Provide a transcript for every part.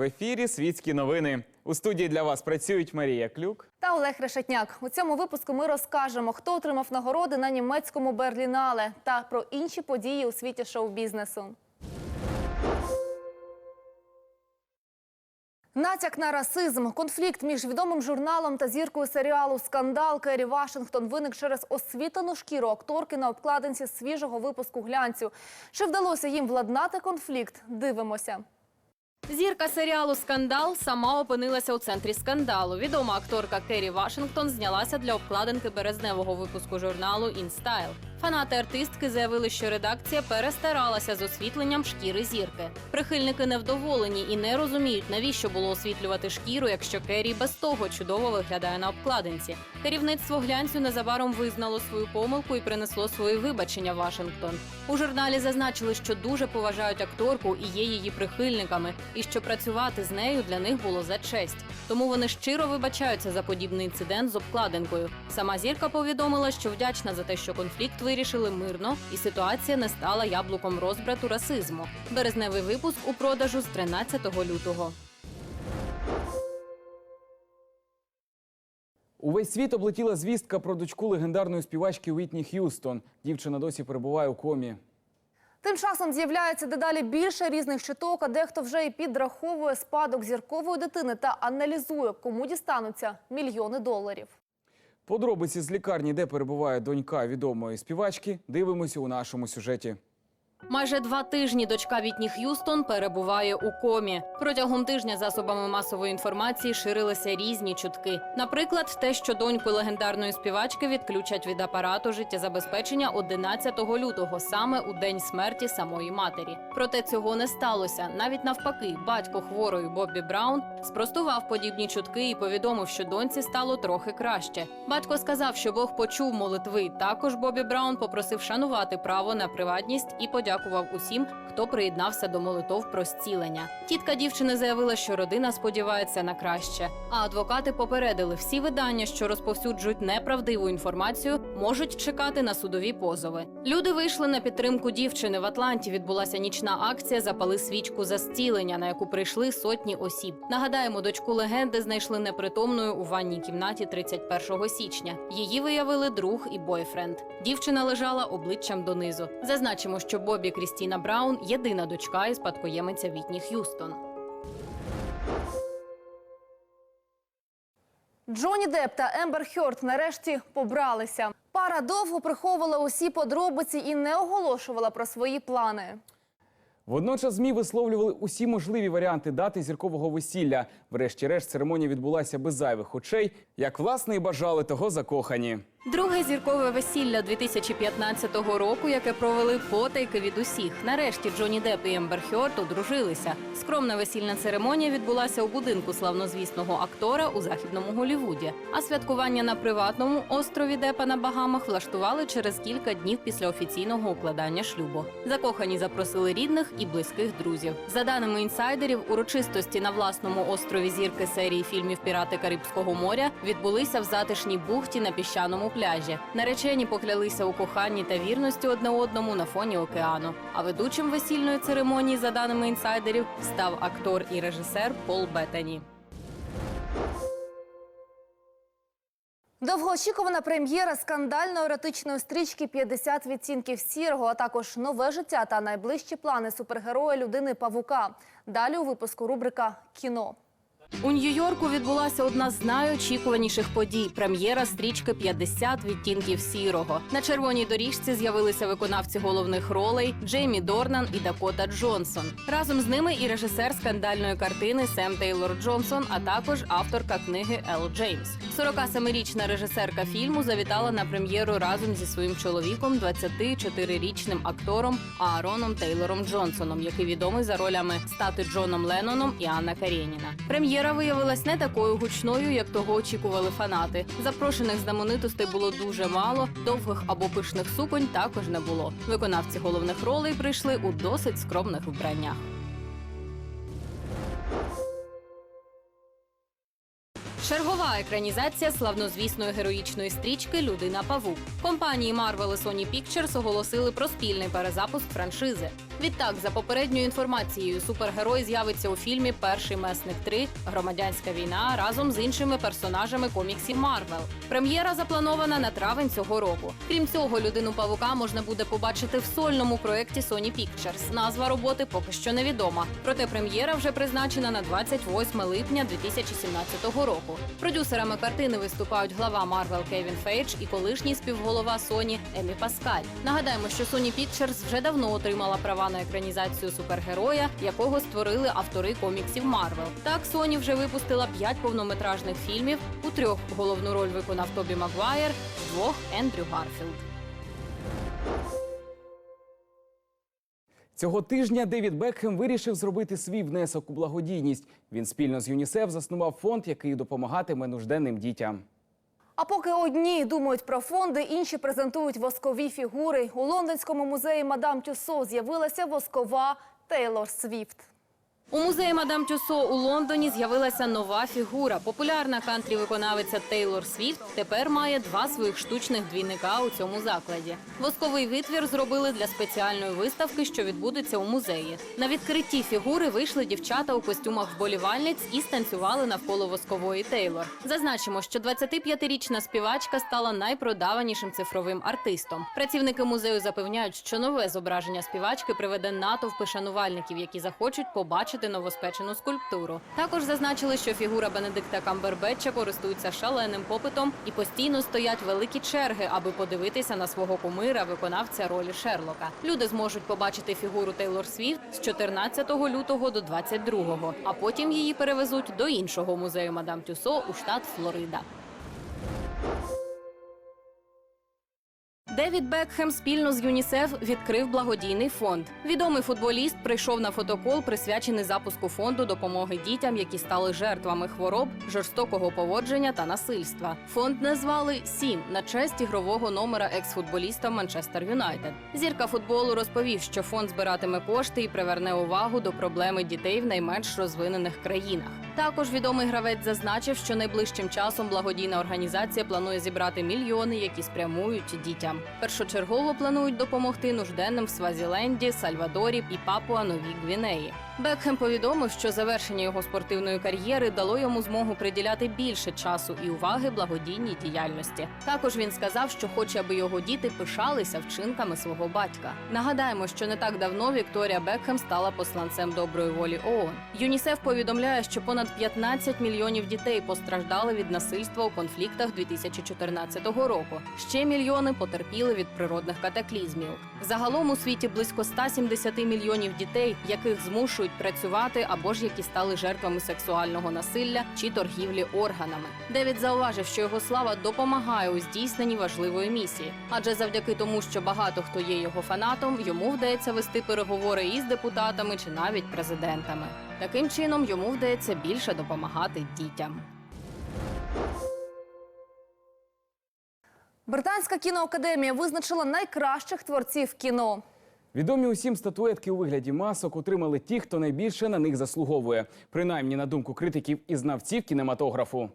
В ефірі світські новини. У студії для вас працюють Марія Клюк. Та Олег Решетняк. У цьому випуску ми розкажемо, хто отримав нагороди на німецькому Берлінале та про інші події у світі шоу-бізнесу. Натяк на расизм, конфлікт між відомим журналом та зіркою серіалу Скандал Керрі Вашингтон виник через освітлену шкіру акторки на обкладинці свіжого випуску глянцю. Чи вдалося їм владнати конфлікт? Дивимося. Зірка серіалу Скандал сама опинилася у центрі скандалу. Відома акторка Керрі Вашингтон знялася для обкладинки березневого випуску журналу InStyle. Фанати артистки заявили, що редакція перестаралася з освітленням шкіри зірки. Прихильники невдоволені і не розуміють, навіщо було освітлювати шкіру, якщо Керрі без того чудово виглядає на обкладинці. Керівництво глянцю незабаром визнало свою помилку і принесло свої вибачення Вашингтон. У журналі зазначили, що дуже поважають акторку і є її прихильниками, і що працювати з нею для них було за честь. Тому вони щиро вибачаються за подібний інцидент з обкладинкою. Сама зірка повідомила, що вдячна за те, що конфлікт вирішили мирно, і ситуація не стала яблуком розбрату расизму. Березневий випуск у продажу з 13 лютого. Увесь світ облетіла звістка про дочку легендарної співачки Уітні Х'юстон. Дівчина досі перебуває у комі. Тим часом з'являється дедалі більше різних чуток, а дехто вже і підраховує спадок зіркової дитини та аналізує, кому дістануться мільйони доларів. Подробиці з лікарні, де перебуває донька відомої співачки, дивимося у нашому сюжеті. Майже два тижні дочка Вітні Х'юстон перебуває у комі. Протягом тижня засобами масової інформації ширилися різні чутки. Наприклад, те, що доньку легендарної співачки відключать від апарату життєзабезпечення 11 лютого, саме у день смерті самої матері. Проте цього не сталося. Навіть навпаки, батько хворої Боббі Браун спростував подібні чутки і повідомив, що доньці стало трохи краще. Батько сказав, що Бог почув молитви. Також Бобі Браун попросив шанувати право на приватність і подякував усім, хто приєднався до молитов про зцілення. Тітка дівчини заявила, що родина сподівається на краще. А адвокати попередили, всі видання, що розповсюджують неправдиву інформацію, можуть чекати на судові позови. Люди вийшли на підтримку дівчини. В Атланті відбулася нічна акція Запали свічку за зцілення, на яку прийшли сотні осіб. Нагадаємо, дочку легенди знайшли непритомною у ванній кімнаті 31 січня. Її виявили друг і бойфренд. Дівчина лежала обличчям донизу. Зазначимо, що Бобі Крістіна Браун єдина дочка і спадкоємиця Вітні Х'юстон. Джонні Депп та Ембер Хьорд нарешті побралися. Пара довго приховувала усі подробиці і не оголошувала про свої плани. Водночас ЗМІ висловлювали усі можливі варіанти дати зіркового весілля. Врешті-решт церемонія відбулася без зайвих очей, як власне і бажали того закохані. Друге зіркове весілля 2015 року, яке провели потайки від усіх. Нарешті Джонні Депп і Ембер Хьорд одружилися. Скромна весільна церемонія відбулася у будинку славнозвісного актора у західному Голівуді. А святкування на приватному острові Депа на Багамах влаштували через кілька днів після офіційного укладання шлюбу. Закохані запросили рідних і близьких друзів. За даними інсайдерів, урочистості на власному острові зірки серії фільмів Пірати Карибського моря відбулися в затишній бухті на піщаному пляжі. Наречені поклялися у коханні та вірності одне одному на фоні океану. А ведучим весільної церемонії, за даними інсайдерів, став актор і режисер Пол Беттані. Довгоочікувана прем'єра скандально еротичної стрічки «50 відцінків сірого, а також нове життя та найближчі плани супергероя людини Павука. Далі у випуску рубрика Кіно. У Нью-Йорку відбулася одна з найочікуваніших подій прем'єра стрічки «50 відтінків сірого. На червоній доріжці з'явилися виконавці головних ролей Джеймі Дорнан і Дакота Джонсон. Разом з ними і режисер скандальної картини Сем Тейлор Джонсон, а також авторка книги Ел Джеймс. 47-річна режисерка фільму завітала на прем'єру разом зі своїм чоловіком, 24-річним актором Аароном Тейлором Джонсоном, який відомий за ролями стати Джоном Ленноном і Анна Карєніна. Прем'єра виявилась не такою гучною, як того очікували фанати. Запрошених знаменитостей було дуже мало, довгих або пишних суконь також не було. Виконавці головних ролей прийшли у досить скромних вбраннях. Чергова екранізація славнозвісної героїчної стрічки Людина Павук. Компанії Marvel і Sony Pictures оголосили про спільний перезапуск франшизи. Відтак, за попередньою інформацією, супергерой з'явиться у фільмі Перший месник 3 Громадянська війна разом з іншими персонажами коміксів Марвел. Прем'єра запланована на травень цього року. Крім цього, людину павука можна буде побачити в сольному проєкті Sony Pictures. Назва роботи поки що невідома. Проте прем'єра вже призначена на 28 липня 2017 року. Продюсерами картини виступають глава Марвел Кевін Фейдж і колишній співголова Sony Емі Паскаль. Нагадаємо, що Sony Pictures вже давно отримала права на екранізацію супергероя, якого створили автори коміксів Марвел. Так, Sony вже випустила п'ять повнометражних фільмів. У трьох головну роль виконав Тобі Магуайр, двох Ендрю Гарфілд. Цього тижня Девід Бекхем вирішив зробити свій внесок у благодійність. Він спільно з ЮНІСЕФ заснував фонд, який допомагатиме нужденним дітям. А поки одні думають про фонди, інші презентують воскові фігури. У лондонському музеї Мадам Тюсо з'явилася воскова Тейлор Свіфт. У музеї Мадам Тюсо у Лондоні з'явилася нова фігура. Популярна кантрі-виконавиця Тейлор Свіфт тепер має два своїх штучних двійника у цьому закладі. Восковий витвір зробили для спеціальної виставки, що відбудеться у музеї. На відкритті фігури вийшли дівчата у костюмах вболівальниць і станцювали навколо воскової Тейлор. Зазначимо, що 25-річна співачка стала найпродаванішим цифровим артистом. Працівники музею запевняють, що нове зображення співачки приведе натовпи шанувальників, які захочуть побачити новоспечену скульптуру. Також зазначили, що фігура Бенедикта Камбербетча користується шаленим попитом і постійно стоять великі черги, аби подивитися на свого кумира, виконавця ролі Шерлока. Люди зможуть побачити фігуру Тейлор Свіфт з 14 лютого до 22, а потім її перевезуть до іншого музею Мадам Тюсо у штат Флорида. Девід Бекхем спільно з ЮНІСЕФ відкрив благодійний фонд. Відомий футболіст прийшов на фотокол, присвячений запуску фонду допомоги дітям, які стали жертвами хвороб, жорстокого поводження та насильства. Фонд назвали Сім на честь ігрового номера екс-футболіста Манчестер Юнайтед. Зірка футболу розповів, що фонд збиратиме кошти і приверне увагу до проблеми дітей в найменш розвинених країнах. Також відомий гравець зазначив, що найближчим часом благодійна організація планує зібрати мільйони, які спрямують дітям. Першочергово планують допомогти нужденним в Свазіленді, Сальвадорі і Папуа Новій Гвінеї. Бекхем повідомив, що завершення його спортивної кар'єри дало йому змогу приділяти більше часу і уваги благодійній діяльності. Також він сказав, що хоче, аби його діти пишалися вчинками свого батька. Нагадаємо, що не так давно Вікторія Бекхем стала посланцем доброї волі ООН. ЮНІСЕФ повідомляє, що понад 15 мільйонів дітей постраждали від насильства у конфліктах 2014 року. Ще мільйони потерпіли від природних катаклізмів. Загалом у світі близько 170 мільйонів дітей, яких змушують працювати або ж які стали жертвами сексуального насилля чи торгівлі органами. Девід зауважив, що його слава допомагає у здійсненні важливої місії, адже завдяки тому, що багато хто є його фанатом, йому вдається вести переговори із депутатами чи навіть президентами. Таким чином йому вдається більше допомагати дітям. Британська кіноакадемія визначила найкращих творців кіно. Відомі усім статуетки у вигляді масок отримали ті, хто найбільше на них заслуговує, принаймні на думку критиків і знавців кінематографу.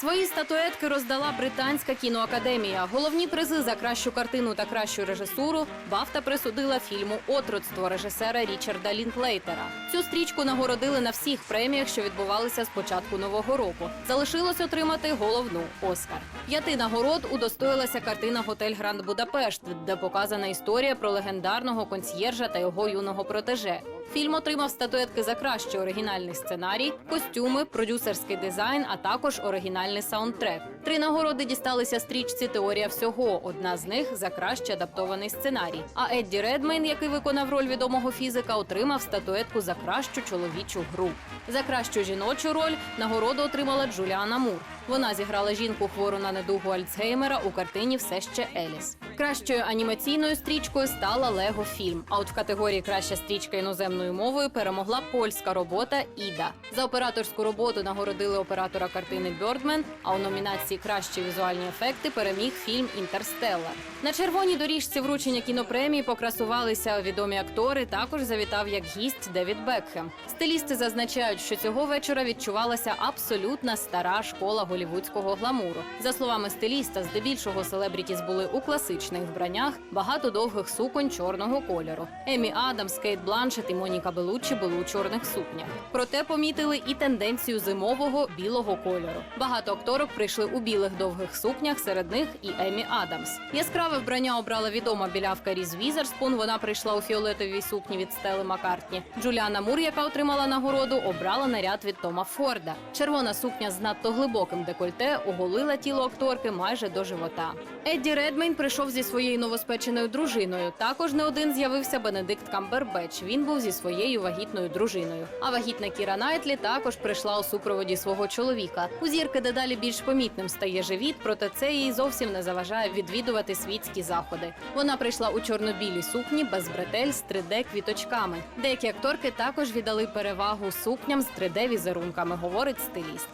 Свої статуетки роздала британська кіноакадемія. Головні призи за кращу картину та кращу режисуру Бафта присудила фільму Отродство режисера Річарда Лінклейтера. Цю стрічку нагородили на всіх преміях, що відбувалися з початку нового року. Залишилось отримати головну Оскар. П'яти нагород удостоїлася картина Готель Гранд Будапешт, де показана історія про легендарного консьєржа та його юного протеже. Фільм отримав статуетки за кращий оригінальний сценарій, костюми, продюсерський дизайн, а також оригінальний trabalho na Soundtrap. Три нагороди дісталися стрічці Теорія всього. Одна з них за кращий адаптований сценарій. А Едді Редмейн, який виконав роль відомого фізика, отримав статуетку за кращу чоловічу гру. За кращу жіночу роль нагороду отримала Джуліана Мур. Вона зіграла жінку хвору на недугу Альцгеймера у картині Все ще Еліс. Кращою анімаційною стрічкою стала Лего фільм. А от в категорії Краща стрічка іноземною мовою перемогла польська робота Іда. За операторську роботу нагородили оператора картини Бьордмен. А у номінації Кращі візуальні ефекти переміг фільм Інтерстеллар. На червоній доріжці вручення кінопремії покрасувалися відомі актори. Також завітав як гість Девід Бекхем. Стилісти зазначають, що цього вечора відчувалася абсолютна стара школа голівудського гламуру. За словами стиліста, здебільшого селебрітіс були у класичних вбраннях, багато довгих суконь чорного кольору. Емі Адамс, Кейт Бланшет і Моніка Белуччі були у чорних сукнях. Проте помітили і тенденцію зимового білого кольору. Багато акторок прийшли у білих довгих сукнях, серед них і Емі Адамс. Яскраве вбрання обрала відома білявка Різ Візерспун. Вона прийшла у фіолетовій сукні від Стели Маккартні. Джуліана Мур, яка отримала нагороду, обрала наряд від Тома Форда. Червона сукня з надто глибоким декольте оголила тіло акторки майже до живота. Едді Редмейн прийшов зі своєю новоспеченою дружиною. Також не один з'явився Бенедикт Камбербеч. Він був зі своєю вагітною дружиною. А вагітна Кіра Найтлі також прийшла у супроводі свого чоловіка. У зірки дедалі більш помітним стає живіт, проте це їй зовсім не заважає відвідувати світські заходи. Вона прийшла у чорно-білій сукні без бретель з 3D-квіточками. Деякі акторки також віддали перевагу сукням з 3D-візерунками, говорить стиліст.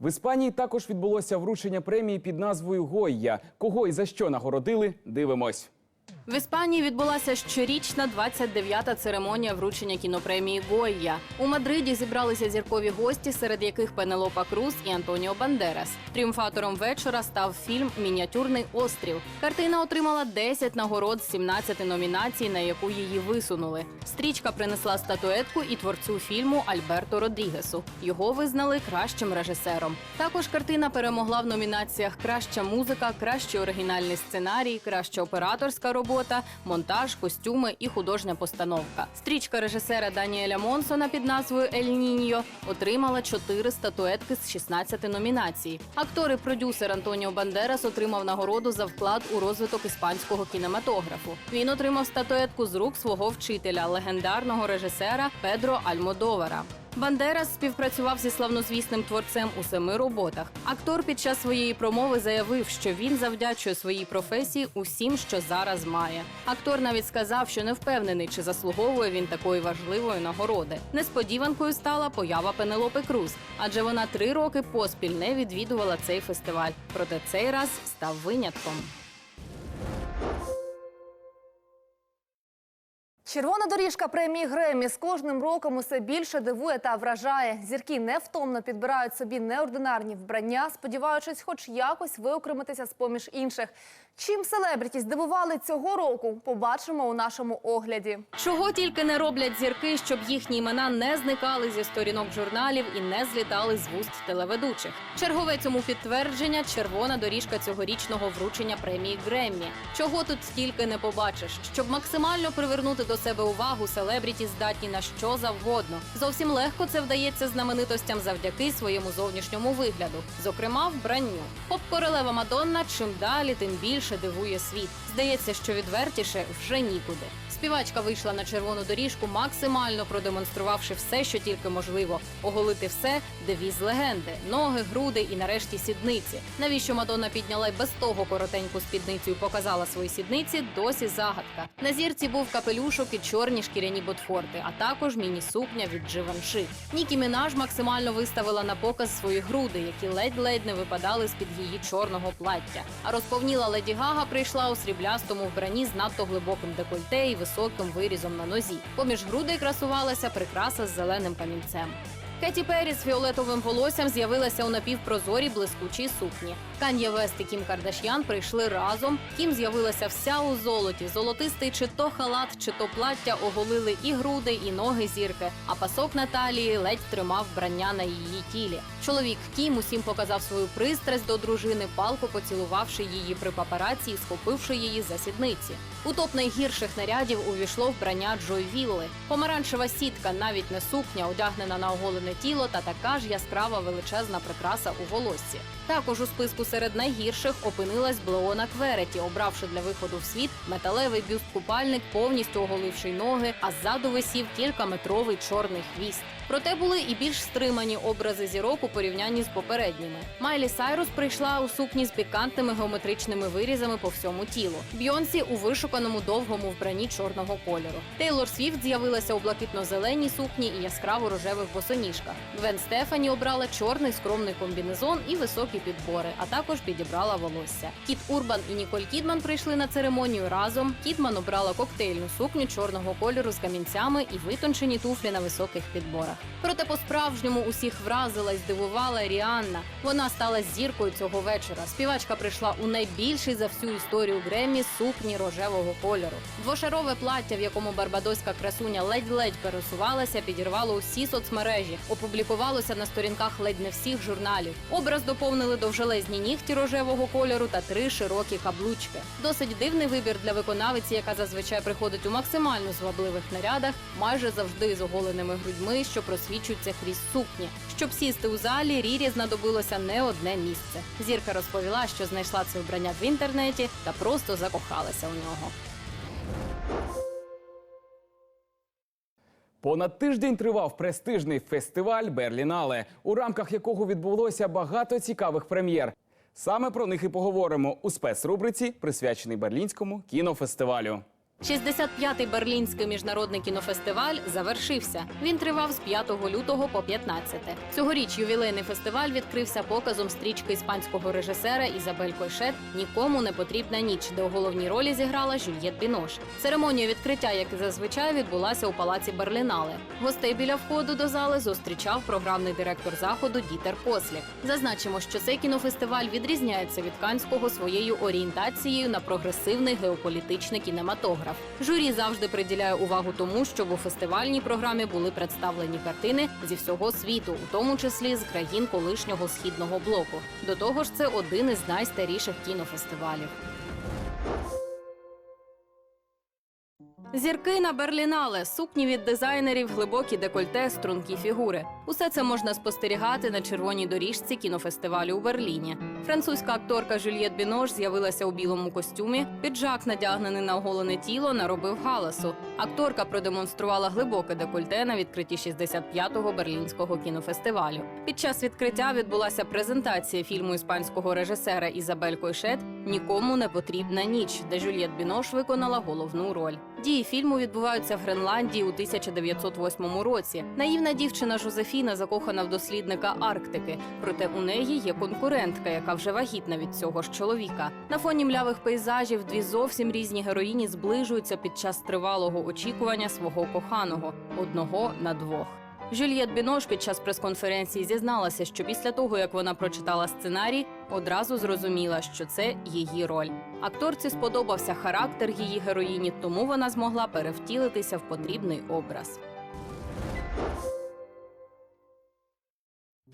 В Іспанії також відбулося вручення премії під назвою Гойя. Кого і за що нагородили? Дивимось. В Іспанії відбулася щорічна 29-та церемонія вручення кінопремії Гойя. У Мадриді зібралися зіркові гості, серед яких Пенелопа Круз і Антоніо Бандерас. Тріумфатором вечора став фільм Мініатюрний острів. Картина отримала 10 нагород з 17 номінацій, на яку її висунули. Стрічка принесла статуетку і творцю фільму Альберто Родрігесу. Його визнали кращим режисером. Також картина перемогла в номінаціях Краща музика, кращий оригінальний сценарій, краща операторська робота, монтаж, костюми і художня постановка. Стрічка режисера Даніеля Монсона під назвою Ель Ніньо отримала 4 статуетки з 16 номінацій. Актор і продюсер Антоніо Бандерас отримав нагороду за вклад у розвиток іспанського кінематографу. Він отримав статуетку з рук свого вчителя, легендарного режисера Педро Альмодовара. Бандерас співпрацював зі славнозвісним творцем у семи роботах. Актор під час своєї промови заявив, що він завдячує своїй професії усім, що зараз має. Актор навіть сказав, що не впевнений, чи заслуговує він такої важливої нагороди. Несподіванкою стала поява Пенелопи Круз, адже вона три роки поспіль не відвідувала цей фестиваль. Проте цей раз став винятком. Червона доріжка премії Гремі з кожним роком усе більше дивує та вражає. Зірки невтомно підбирають собі неординарні вбрання, сподіваючись, хоч якось виокремитися з поміж інших. Чим селебріті здивували цього року, побачимо у нашому огляді. Чого тільки не роблять зірки, щоб їхні імена не зникали зі сторінок журналів і не злітали з вуст телеведучих. Чергове цьому підтвердження червона доріжка цьогорічного вручення премії Греммі. Чого тут стільки не побачиш, щоб максимально привернути до себе увагу, селебріті здатні на що завгодно. Зовсім легко це вдається знаменитостям завдяки своєму зовнішньому вигляду, зокрема вбранню. Поп-королева Мадонна чим далі, тим більше дивує світ. Здається, що відвертіше вже нікуди. Співачка вийшла на червону доріжку, максимально продемонструвавши все, що тільки можливо. Оголити все девіз легенди, ноги, груди і нарешті сідниці. Навіщо Мадонна підняла й без того коротеньку спідницю і показала свої сідниці? Досі загадка. На зірці був капелюшок і чорні шкіряні ботфорти, а також міні-сукня від Givenchy. Нікі Мінаж максимально виставила на показ свої груди, які ледь-ледь не випадали з під її чорного плаття. А розповніла Леді Гага прийшла у сріблястому вбранні з надто глибоким декольте і високим вирізом на нозі. Поміж грудей красувалася прикраса з зеленим камінцем. Кеті Перрі з фіолетовим волоссям з'явилася у напівпрозорій блискучій сукні. Кан'є Вест і Кім Кардаш'ян прийшли разом. Кім з'явилася вся у золоті. Золотистий чи то халат, чи то плаття оголили і груди, і ноги зірки. А пасок Наталії ледь тримав вбрання на її тілі. Чоловік Кім усім показав свою пристрасть до дружини, палко поцілувавши її при папараці схопивши її за сідниці. У топ найгірших нарядів увійшло вбрання Джой Вілли. Помаранчева сітка, навіть не сукня, одягнена на оголене тіло, та така ж яскрава величезна прикраса у волоссі. Також у списку серед найгірших опинилась Блеона Квереті, обравши для виходу в світ металевий бюст-купальник, повністю оголивши ноги, а ззаду висів кількаметровий чорний хвіст. Проте були і більш стримані образи зірок у порівнянні з попередніми. Майлі Сайрус прийшла у сукні з пікантними геометричними вирізами по всьому тілу. Бйонсі у вишуканому довгому вбранні чорного кольору. Тейлор Свіфт з'явилася у блакитно-зеленій сукні і яскраво рожевих босоніжках. Гвен Стефані обрала чорний скромний комбінезон і високі підбори, а також підібрала волосся. Кіт Урбан і Ніколь Кідман прийшли на церемонію разом. Кідман обрала коктейльну сукню чорного кольору з камінцями і витончені туфлі на високих підборах. Проте по-справжньому усіх вразила і здивувала Ріанна. Вона стала зіркою цього вечора. Співачка прийшла у найбільший за всю історію Греммі сукні рожевого кольору. Двошарове плаття, в якому барбадоська красуня ледь-ледь пересувалася, підірвало усі соцмережі. Опублікувалося на сторінках ледь не всіх журналів. Образ доповнили довжелезні нігті рожевого кольору та три широкі каблучки. Досить дивний вибір для виконавиці, яка зазвичай приходить у максимально звабливих нарядах, майже завжди з оголеними грудьми, що просвічуються крізь сукні. Щоб сісти у залі, Рірі знадобилося не одне місце. Зірка розповіла, що знайшла це вбрання в інтернеті та просто закохалася у нього. Понад тиждень тривав престижний фестиваль Берлінале, у рамках якого відбулося багато цікавих прем'єр. Саме про них і поговоримо у спецрубриці, присвяченій Берлінському кінофестивалю. 65-й Берлінський міжнародний кінофестиваль завершився. Він тривав з 5 лютого по 15. Цьогоріч ювілейний фестиваль відкрився показом стрічки іспанського режисера Ізабель Койшет Нікому не потрібна ніч, де у головній ролі зіграла Жюльєт Бінош. Церемонія відкриття, як і зазвичай, відбулася у палаці Берлінале. Гостей біля входу до зали зустрічав програмний директор заходу Дітер Кослік. Зазначимо, що цей кінофестиваль відрізняється від канського своєю орієнтацією на прогресивний геополітичний кінематограф. Журі завжди приділяє увагу тому, щоб у фестивальній програмі були представлені картини зі всього світу, у тому числі з країн колишнього східного блоку. До того ж, це один із найстаріших кінофестивалів. Зірки на Берлінале, сукні від дизайнерів, глибокі декольте, стрункі фігури. Усе це можна спостерігати на червоній доріжці кінофестивалю у Берліні. Французька акторка Жюльєт Бінош з'явилася у білому костюмі. Піджак, надягнений на оголене тіло, наробив галасу. Акторка продемонструвала глибоке декольте на відкритті 65-го берлінського кінофестивалю. Під час відкриття відбулася презентація фільму іспанського режисера Ізабель Койшет Нікому не потрібна ніч, де Жюльєт Бінош виконала головну роль. Дії фільму відбуваються в Гренландії у 1908 році. Наївна дівчина Жозефіна закохана в дослідника Арктики. Проте у неї є конкурентка, яка вже вагітна від цього ж чоловіка. На фоні млявих пейзажів дві зовсім різні героїні зближуються під час тривалого очікування свого коханого одного на двох. Жюльєт Бінош під час прес-конференції зізналася, що після того, як вона прочитала сценарій, одразу зрозуміла, що це її роль. Акторці сподобався характер її героїні, тому вона змогла перевтілитися в потрібний образ.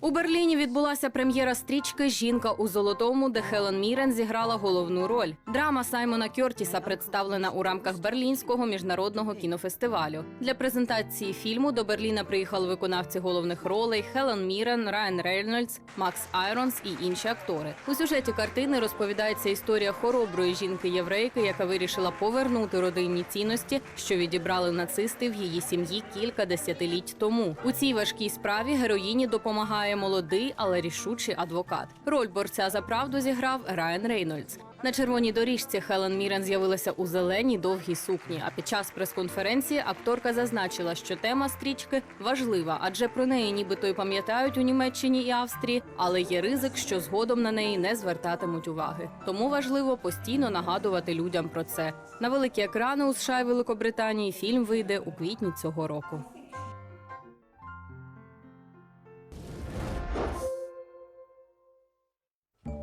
У Берліні відбулася прем'єра стрічки Жінка у золотому, де Хелен Мірен зіграла головну роль. Драма Саймона Кьортіса представлена у рамках Берлінського міжнародного кінофестивалю. Для презентації фільму до Берліна приїхали виконавці головних ролей Хелен Мірен, Райан Рейнольдс, Макс Айронс і інші актори. У сюжеті картини розповідається історія хороброї жінки-єврейки, яка вирішила повернути родинні цінності, що відібрали нацисти в її сім'ї кілька десятиліть тому. У цій важкій справі героїні допомагає молодий, але рішучий адвокат. Роль борця за правду зіграв Райан Рейнольдс. На червоній доріжці Хелен Мірен з'явилася у зеленій довгій сукні. А під час прес-конференції акторка зазначила, що тема стрічки важлива, адже про неї нібито й пам'ятають у Німеччині і Австрії, але є ризик, що згодом на неї не звертатимуть уваги. Тому важливо постійно нагадувати людям про це. На великі екрани у США і Великобританії фільм вийде у квітні цього року.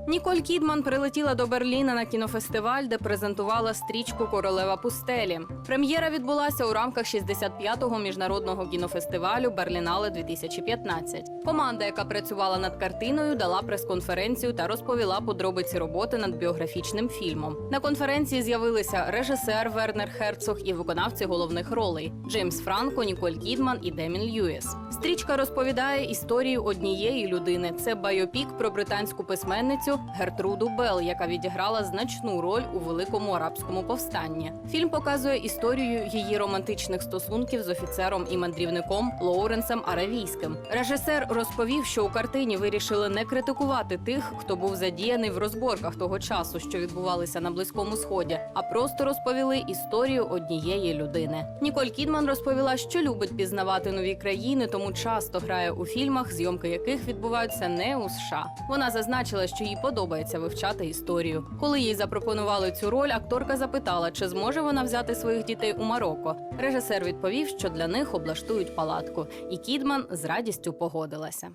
Ніколь Кідман прилетіла до Берліна на кінофестиваль, де презентувала стрічку Королева пустелі. Прем'єра відбулася у рамках 65-го міжнародного кінофестивалю Берлінале 2015. Команда, яка працювала над картиною, дала прес-конференцію та розповіла подробиці роботи над біографічним фільмом. На конференції з'явилися режисер Вернер Херцог і виконавці головних ролей Джеймс Франко, Ніколь Кідман і Демін Льюіс. Стрічка розповідає історію однієї людини. Це байопік про британську письменницю Гертруду Белл, яка відіграла значну роль у великому арабському повстанні. Фільм показує історію її романтичних стосунків з офіцером і мандрівником Лоуренсом Аравійським. Режисер розповів, що у картині вирішили не критикувати тих, хто був задіяний в розборках того часу, що відбувалися на близькому сході, а просто розповіли історію однієї людини. Ніколь Кідман розповіла, що любить пізнавати нові країни, тому часто грає у фільмах, зйомки яких відбуваються не у США. Вона зазначила, що їй подобається вивчати історію. Коли їй запропонували цю роль, акторка запитала, чи зможе вона взяти своїх дітей у Марокко. Режисер відповів, що для них облаштують палатку, і Кідман з радістю погодилася.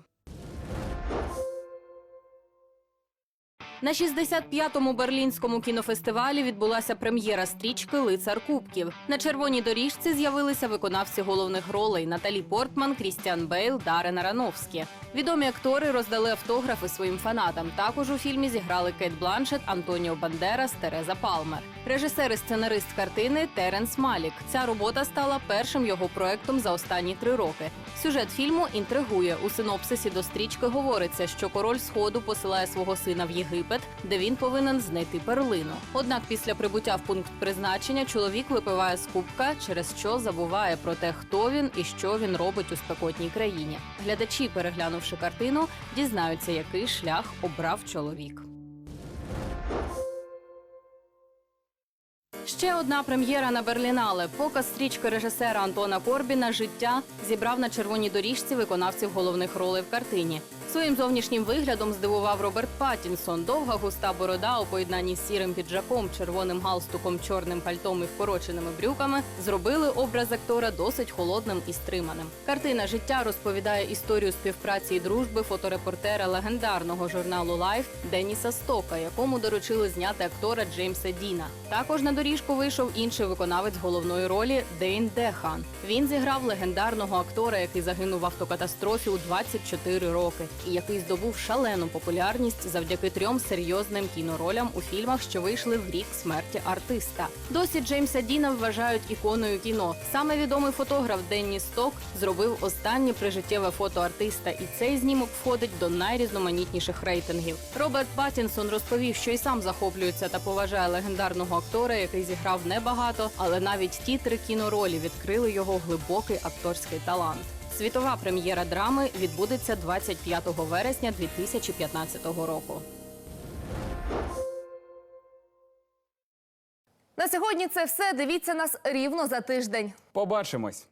На 65-му берлінському кінофестивалі відбулася прем'єра стрічки Лицар Кубків. На червоній доріжці з'явилися виконавці головних ролей Наталі Портман, Крістіан Бейл, Дарен Аронофскі. Відомі актори роздали автографи своїм фанатам. Також у фільмі зіграли Кейт Бланшет, Антоніо Бандерас, Тереза Палмер. Режисер і сценарист картини Теренс Малік. Ця робота стала першим його проектом за останні три роки. Сюжет фільму інтригує. У синопсисі до стрічки говориться, що король сходу посилає свого сина в Єгипет, де він повинен знайти перлину. Однак після прибуття в пункт призначення чоловік випиває з кубка, через що забуває про те, хто він і що він робить у спекотній країні. Глядачі, переглянувши картину, дізнаються, який шлях обрав чоловік. Ще одна прем'єра на Берлінале. Показ стрічки режисера Антона Корбіна Життя зібрав на червоній доріжці виконавців головних ролей в картині. Своїм зовнішнім виглядом здивував Роберт Паттінсон. Довга густа борода у поєднанні з сірим піджаком, червоним галстуком, чорним пальтом і вкороченими брюками зробили образ актора досить холодним і стриманим. Картина життя розповідає історію співпраці і дружби фоторепортера легендарного журналу Лайф Деніса Стока, якому доручили зняти актора Джеймса Діна. Також на доріжку вийшов інший виконавець головної ролі Дейн Дехан. Він зіграв легендарного актора, який загинув в автокатастрофі у 24 роки, і який здобув шалену популярність завдяки трьом серйозним кіноролям у фільмах, що вийшли в рік смерті артиста. Досі Джеймса Діна вважають іконою кіно. Саме відомий фотограф Денні Сток зробив останнє прижиттєве фото артиста, і цей знімок входить до найрізноманітніших рейтингів. Роберт Паттінсон розповів, що й сам захоплюється та поважає легендарного актора, який зіграв небагато, але навіть ті три кіноролі відкрили його глибокий акторський талант. Світова прем'єра драми відбудеться 25 вересня 2015 року. На сьогодні це все. Дивіться нас рівно за тиждень. Побачимось.